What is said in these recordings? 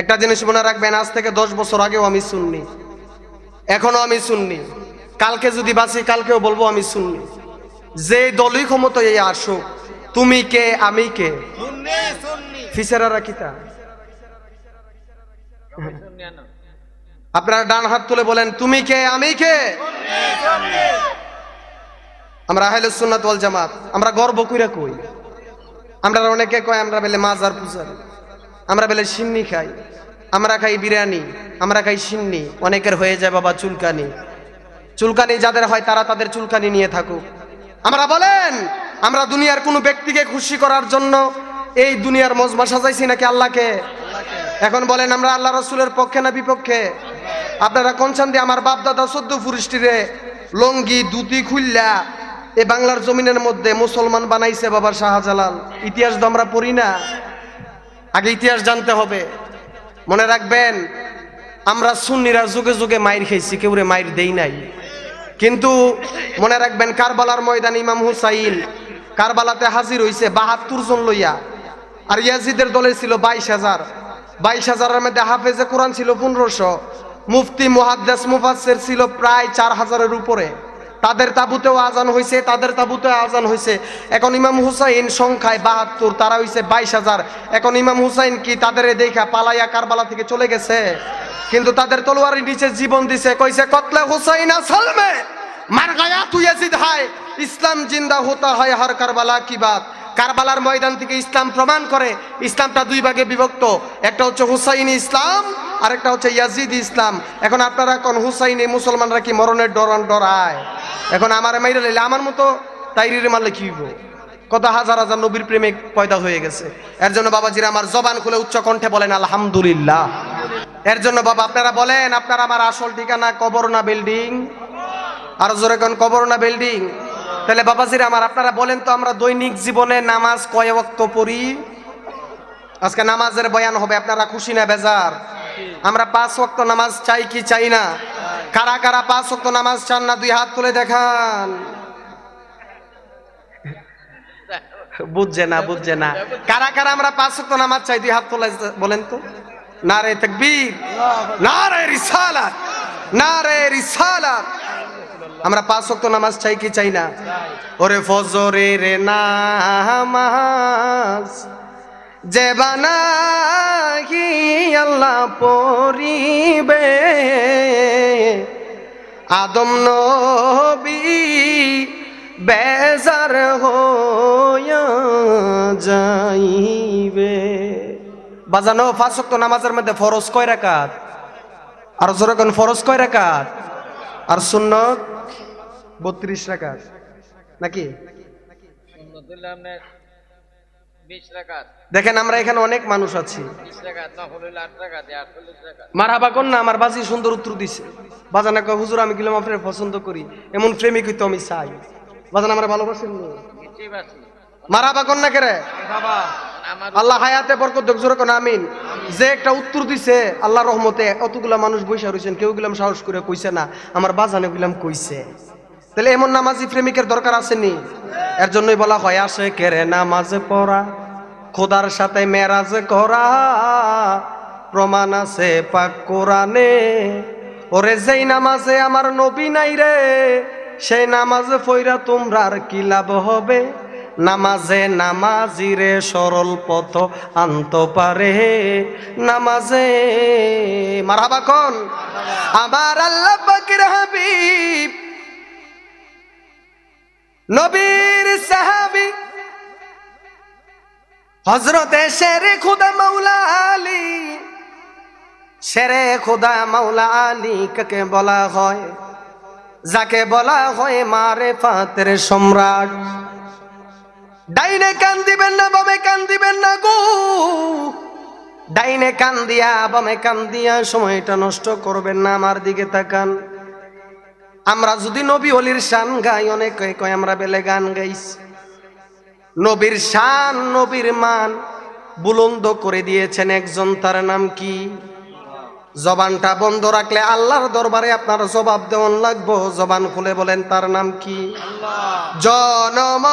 একটা জিনিস মনে রাখবেন আজ থেকে দশ বছর আগেও আমি শুননি এখনও আমি শুননি কালকে যদি বাঁচি কালকেও বলব আমি শুননি যে দলই ক্ষমতায় আসুক তুমি কে আমি কে? ফিসারারা কিতা আপনারা ডান হাত তুলে বলেন তুমি কে আমি কে? আমরা আহলে সুন্নাত ওয়াল জামাত আমরা গর্ব কইরা কই। আমরা অনেকে কয় আমরা বেলে মাজার পূজারি। আমরা বেলে সিন্নি খাই, আমরা খাই বিরিয়ানি, আমরা খাই সিন্নি, অনেকের হয়ে যায় বাবা চুলকানি। চুলকানি যাদের হয় তারা তাদের চুলকানি নিয়ে থাকুক। আমরা বলেন, আমরা দুনিয়ার কোনো ব্যক্তিকে খুশি করার জন্য এই দুনিয়ার মজমা সাজাইছি নাকি আল্লাহকে? এখন বলেন, আমরা আল্লাহ রসুলের পক্ষে না বিপক্ষে? আপনারা কোনখান দিয়ে আমার বাপ দাদা চোদ্দ ফুরিষ্টিরে লঙ্গি দুতি খুললা এ বাংলার জমিনের মধ্যে মুসলমান বানাইছে বাবা শাহজালাল। ইতিহাস তো আমরা পড়ি না। আগে ইতিহাস জানতে হবে। মনে রাখবেন, আমরা সুন্নিরা যুগে যুগে মাইর খেয়েছি, কেউরে মাইর দেই নাই। কিন্তু মনে রাখবেন, কারবালার ময়দান ইমাম হুসাইন কারবালাতে হাজির হইছে বাহাত্তর জন লইয়া। আর ইয়াজিদের দলে ছিল বাইশ হাজার। বাইশ হাজারের মধ্যে হাফেজে কোরআন ছিল পনেরোশো। মুফতি, মুহাদ্দাস মুফাসের ছিল প্রায় চার হাজারের উপরে। তাদের তাবুতেও আজান হয়েছে তাদের তাবুতে আজান হয়েছে এখন ইমাম হুসাইন সংখ্যায় বাহাত্তর, তারা হয়েছে বাইশ হাজার। এখন ইমাম হুসাইন কি তাদের দেখা পালাইয়া কারবালা থেকে চলে গেছে? কিন্তু তাদের তলোয়ারের নিচে জীবন দিছে, কইছে, কতলে হুসাইন আসলমে? মার গায়া তুই হায়। ইসলাম জিন্দা হতা হয় হার কারবালা, কি বাত? কারবালার ময়দান থেকে ইসলাম প্রমাণ করে, ইসলামটা দুই ভাগে বিভক্ত। একটা হচ্ছে হুসাইনি ইসলাম আর একটা হচ্ছে ইয়াজিদ ইসলাম। এখন আপনারা কোন হুসাইনি মুসলমানরা কি মরণের ডরান ডরায়? এখন আমার মাইরে লাইলে আমার মতো তাইরির মারলে কি কত হাজার হাজার নবীর প্রেমিক পয়দা হয়ে গেছে। এর জন্য বাবাজিরা আমার জবান খুলে উচ্চ কণ্ঠে বলেন, আলহামদুলিল্লাহ। এর জন্য বাবা, আপনারা বলেন, আপনারা আমার আসল ঠিকানা কবর না বিল্ডিং? আর জোরে কোন কবর না বিল্ডিং? তাহলে বাবাজিরা আমার, আপনারা বলেন তো আমরা দৈনিক জীবনে নামাজ কয় ওয়াক্ত পড়ি? আজকে নামাজের বয়ান হবে, আপনারা খুশি না বেজার? আমরা পাঁচ ওয়াক্ত নামাজ চাই কি চাই না? কারা কারা পাঁচ ওয়াক্ত নামাজ চান না, দুই হাত তুলে দেখান। বুঝছে না বুঝছে না। কারা কারা আমরা পাঁচ ওয়াক্ত নামাজ চাই, দুই হাত তুলে বলেন তো। না রে তকবীর না রে রিসালাত না রে রিসালাত। আমরা পাঁচ ওয়াক্ত নামাজ চাই কি চাই না? ওরে ফজরে রে নামাজ যে বানাহি আল্লাহ পরিবে আদম নবী বেজার হইয়া যাইবে। বাজানো পাঁচ ওয়াক্ত নামাজের মধ্যে ফরজ কয় রাকাত? আর জোরে কোন, ফরজ কয় রাকাত? আর সুন্নত বত্রিশ রাকাত। নাকি? দেখেন আমরা এখানে অনেক মানুষ আছি। মারাবা না আমার বাজি সুন্দর উত্তর দিছে। বাজানা কয় হুজুর আমি গেলাম আপনার পছন্দ করি। এমন প্রেমিক হইতো আমি চাই। বাজান আমরা ভালোবাসেন মারাবা না কেরে বাবা আল্লাহ হায়াতে বরকত দেখ জোরে কোন আমিন। যে একটা উত্তর দিছে আল্লাহ রহমতে অতগুলা মানুষ বৈশা রয়েছেন কেউ গেলাম সাহস করে কইছে না আমার বাজানে গেলাম কইছে। তাহলে এমন নামাজি প্রেমিকের দরকার আসেনি এর জন্যই বলা হয় আসে কেরে নামাজ পড়া খোদার সাথে মেরাজ করা প্রমাণ আছে পাক কোরআনে। ওরে যেই নামাজে আমার নবী নাই রে সেই নামাজে ফইরা তোমরা আর কি লাভ হবে? নামাজে নামাজিরে সরল পথ আনত পারে। নামাজে মারহাবা কোন? আমার আল্লাহ পাকের হাবিব, নবীর সাহাবী হজরতে শেরে খুদা মাওলা আলী, শেরে খুদা মাওলা আলী কাকে বলা হয়? যাকে বলা হয় মারে ফাতের সম্রাট। ডাইনে কান দিবেন না বামে কান দিবেন না গো। ডাইনে কান দিয়া বামে কান দিয়া সময়টা নষ্ট করবেন না আমার দিকে তাকান। আমরা যদি নবী অলির শান গাই অনেক কয় আমরা বেলে গান গাইছি। নবীর শান নবীর মান বুলন্দ করে দিয়েছেন একজন তার নাম কি? জবানটা বন্ধ রাখলে আল্লাহর দরবারে আপনার জবাব দেওয়ান লাগবো। জবান খুলে বলেন তার নাম কি? জনম জনম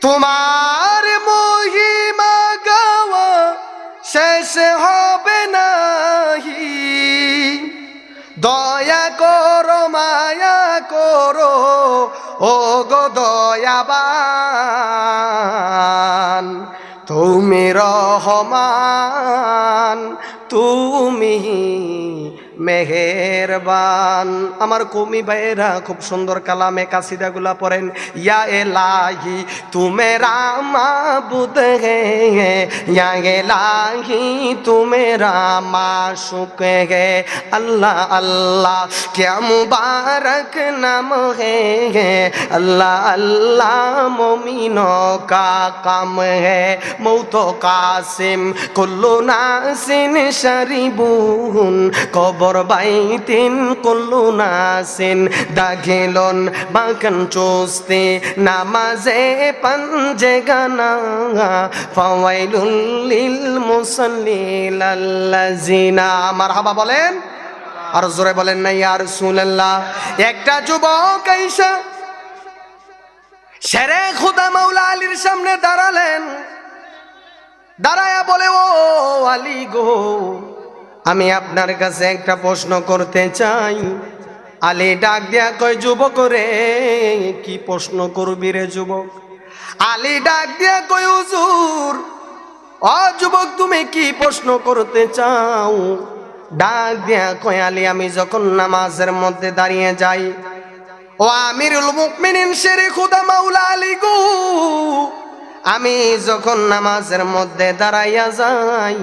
তোমার মহিমা গাওয়া শেষ হবে নাহি। দয়া করো, মায়া করো ও গো দয়াবান। তুমি রহমান, তুমি মেহেরবান। আমার কমি ভাইয়েরা খুব সুন্দর কালামে কাসিদাগুলা পড়েন। ইয়া এলাহি তুমেরা মাবুদ হে ইয়া এলাহি, তুমে রামা সুখ হে। আল্লাহ আল্লাহ, কে মুবারক নাম হে হে। আল্লাহ আল্লাহ, মমিন কা কাম হে। মৌত কাসিম, কুল্লু নাসিন শরিবুন কবর বাইতিন কুল্লু নাসিন দাখিলন বাকন চোস্তে নামাজে পঞ্জে গানা ফাওয়াইলুল লিল মুসাল্লিল আল্লাযিনা মারহাবা বলেন। আর জোরে বলেন না, ইয়া রাসূলুল্লাহ। একটা যুবক আইসা শেরে খুদা মাওলা আলীর সামনে দাঁড়ালেন। দাঁড়ায়া বলে, ও আলী গো আমি আপনার কাছে একটা প্রশ্ন করতে চাই। আলী ডাক দিয়া কয়, যুবক রে, কি প্রশ্ন করবি রে যুবক? আলী ডাক দিয়া কয়, হুজুর ও যুবক, তুমি কি প্রশ্ন করতে চাও? ডাক দিয়া কয়, আলী, আমি যখন নামাজের মধ্যে দাঁড়িয়ে যাই, ও আমিরুল মুকমিনিন শেরে খুদা মাওলা আলী গো, আমি যখন নামাজের মধ্যে দাঁড়াইয়া যাই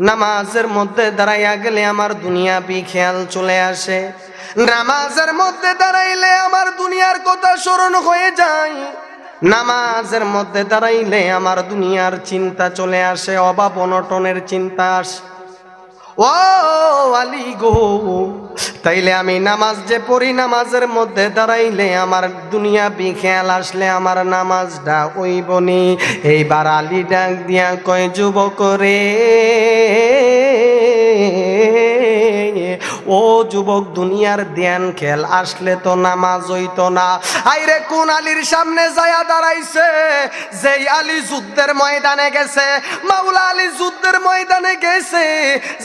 নামাজের মধ্যে দাঁড়াইয়া গেলে আমার দুনিয়া বি খেয়াল চলে আসে। নামাজের মধ্যে দাঁড়াইলে আমার দুনিয়ার কথা স্মরণ হয়ে যায়। নামাজের মধ্যে দাঁড়াইলে আমার দুনিয়ার চিন্তা চলে আসে, অভাব অনটনের চিন্তা আসে। ও আলী গো তাইলে আমি নামাজ যে পড়ি, নামাজের মধ্যে দাঁড়াইলে আমার দুনিয়া বিখেয়াল আসলে আমার নামাজটা ওই বনি এইবার আলী ডাক দিয়া কয়, যুবক রে ও যুবক, দুনিয়ার ধ্যান খেল, আসলে তো নামাজ হইতো না। আইরে, কোন আলীর সামনে যায়া দাঁড়াইছে? যেই আলী যুদ্ধের ময়দানে গেছে, মাওলা আলী যুদ্ধের ময়দানে গেছে।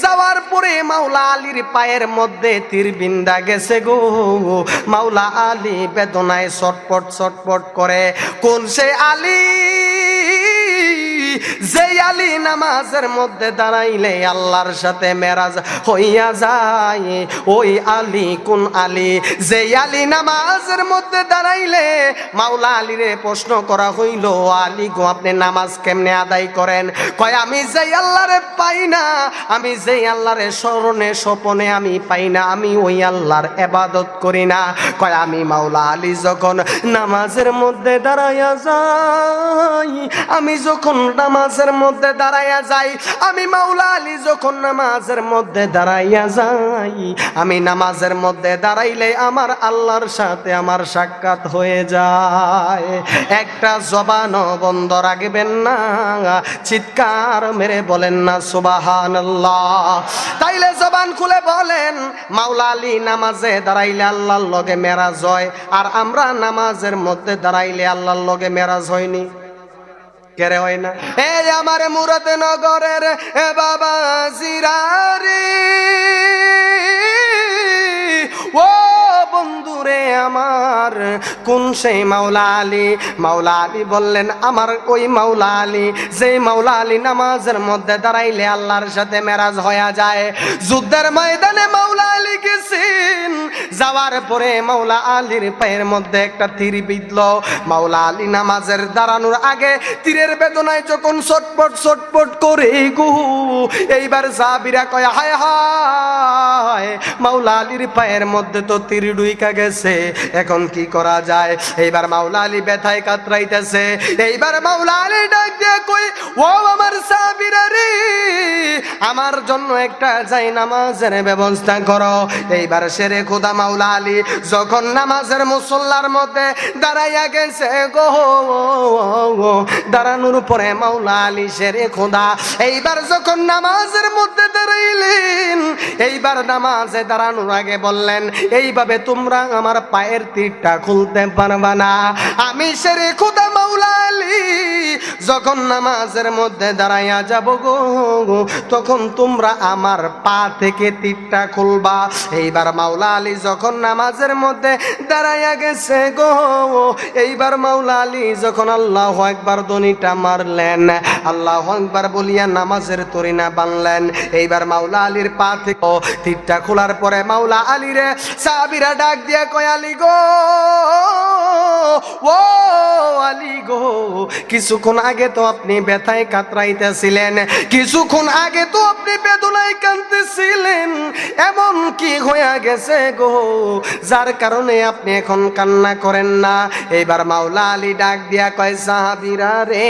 যাওয়ার পরে মাওলা আলীর পায়ের মধ্যে তীর বিন্দা গেছে গো। মাওলা আলী বেদনায় ছটপট ছটপট করে। কোন সে আলী? যে আলী নামাজের মধ্যে দাঁড়াইলে আল্লাহর সাথে মেরাজ হইয়া যায়। ওই আলী কোন আলী? যে আলী নামাজের মধ্যে দাঁড়াইলে মাওলা আলীরে প্রশ্ন করা হইল, আলী গো, আপনি নামাজ কেমনে আদায় করেন? কয়, আমি যে আল্লাহরে পাই না, আমি যে আল্লাহরে স্মরণে, স্বপনে আমি পাই না, আমি ওই আল্লাহর এবাদত করি না। কয়, আমি মাওলা আলী যখন নামাজের মধ্যে দাঁড়াইয়া যাই, আমি যখন নামাজের মধ্যে দাঁড়াইয়া যাই। আমি মাওলা আলী যখন নামাজের মধ্যে দাঁড়াইয়া যাই, আমি নামাজের মধ্যে দাঁড়াইলে আমার আল্লাহর সাথে আমার সাক্ষাৎ হয়ে যায়। একটা জবান বন্ধ রাখবেন না, চিৎকার মেরে বলেন না সুবাহান তাইলে জবান খুলে বলেন, মাওলা আলী নামাজে দাঁড়াইলে আল্লাহর লগে মেরাজ হয়, আর আমরা নামাজের মধ্যে দাঁড়াইলে আল্লাহর লগে মেরাজ হয়নি। কেরে হয় না? এ আমার মুরাদ নগরের এ বাবা জিরারে। ও আমার। কোন সেই মাওলা আলী মাওলা আলী বললেন, আমার ওই মাওলা আলী যে মাওলা আলী নামাজের মধ্যে দাঁড়াইলে আল্লাহর সাথে মেরাজ হয়ে যায়। যুদ্ধের ময়দানে মাওলা আলী গেছেন। যাওয়ার পরে মাওলা আলীর পায়ের মধ্যে একটা তীর বিঁধল। মাওলা আলী নামাজের দাঁড়ানোর আগে তীরের বেদনায় যখন ছটপট ছটপট করে গু, এইবার সাবিরা কয়, হায় হায়! মাওলা আলীর পায়ের মধ্যে তো তীর ডুইকা গেছে। এখন কি করা যায়? এইবার মাওলা আলী ব্যথায় কাতরাইতেছে। এইবার মাওলা আলী ডাক দিয়ে কই, ও আমার সাবিরা রে আমার জন্য একটা যাই নামাজের ব্যবস্থা করো। এইবার সেরে খোদা মাওলা আলী যখন নামাজের মুসল্লার মধ্যে দাঁড়াইয়া গেছে গো, দাঁড়ানোর পরে মাওলা আলী সেরে খোদা, এইবার যখন নামাজের মধ্যে দাঁড়াইলেন এইবার নামাজে দাঁড়ানোর আগে বললেন, এইভাবে তোমরা আমার পায়ের তীরটা খুলতে পারবা না। আমি সেরে খোদা মাওলা যখন নামাজের মধ্যে দাঁড়াইয়া যাব গো, তখন তোমরা আমার পা থেকে তীরটা খুলবা। এইবার মাওলা আলী যখন নামাজের মধ্যে দাঁড়াইয়া গেছে গো, এইবার মাওলা আলী যখন আল্লাহ একবার দনিটা মারলেন আল্লাহ একবার বলিয়া নামাজের তরিনা বানলেন। এইবার মাওলা আলীর পা থেকে তীরটা খোলার পরে মাওলা আলী রে সাবিরা ডাক দিয়া কয়, আলী গো, ও আলী গো, কিছুক্ষণ আগে তো আপনি ব্যথায় কাতরাইতেছিলেন, কিছুক্ষণ আগে তো আপনি বেদনায় কাঁদতেছিলেন, এমন কি হয়ে গেছে গো? যার কারণে আপনি এখন কান্না করেন না। এইবার মাওলা আলী ডাক দিয়া কয়, সাহাবিরা রে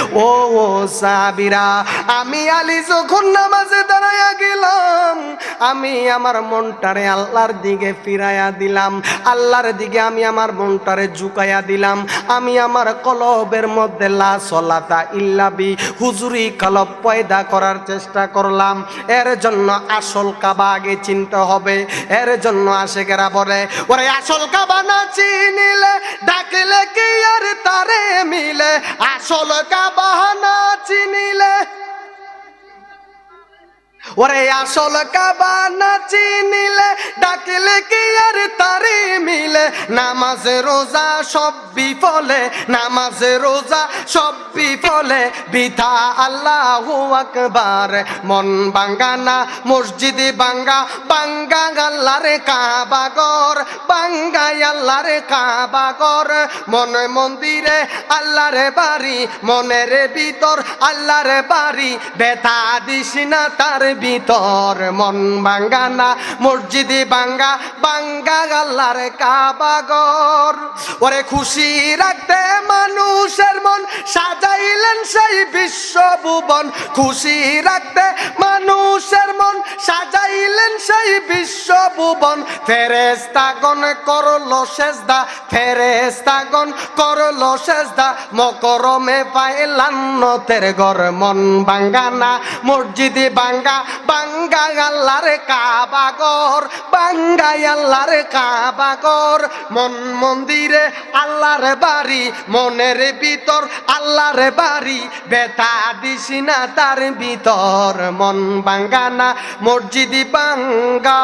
ও ও সাবিরা আমি আলী যখন নামাজে দাঁড়াইয়া গেলাম, আমি আমার মনটারে আল্লাহর দিকে ফিরাইয়া দিলাম, আল্লাহর দিকে আমি আমার মনটারে ঝুঁকাইয়া দিলাম, আমি আমার কলবের মধ্যে লা সলাতা ইল্লাবি হুজুরি কলব পয়দা করার চেষ্টা করলাম, এর জন্য আসল কাবা আগে চিনতে হবে, এর জন্য আশেকেরা বলে, ওরে আসল কাবা না চিনিলে, ডাকলে কি আর তারে মিলে? আসল কাবা না চিনিলে। ওরে আসল কাবা না চিনিলে। ডাকিলে কি আর তারিমি? নামাজ রোজা সব বিফলে, নামাজ রোজা সব বিফলে। বিথা আল্লাহ আকবার, মন বাঙ্গানা মসজিদ বাঙ্গা বাঙ্গা আল্লাহর কাবাগর বাঙ্গাই আল্লাহর কাবাগর মন মন্দিরে আল্লাহর বাড়ি, মনের ভিতর আল্লাহর বাড়ি। বেতা দিস না তার ভিতর, মন বাঙ্গানা মসজিদে বাঙ্গা বাঙ্গা আল্লাহর কাবাগর ওরে খুশি রাখতে মানুষের মন, সাজাইলেন সেই বিশ্ব ভুবন খুশি রাখতে মানুষের মন, সাজাইলেন সেই বিশ্ব ভুবন ফেরেস্তাগণ করল সেজদা ফেরেস্তাগণ করল সেজদা। মকরমে পাইলাম নতের ঘর, মন বাঙ্গানা মসজিদে বাঙ্গা বাঙ্গা আল্লাহর কাবাগর বাঙ্গাই আল্লাহর কাবাগর মন মন্দিরে আল্লাহর বাড়ি, মনের ভিতর আল্লাহর বাড়ি। বেতা দিছি না তার ভিতর, মন বাঙ্গানা মসজিদি বাঙ্গা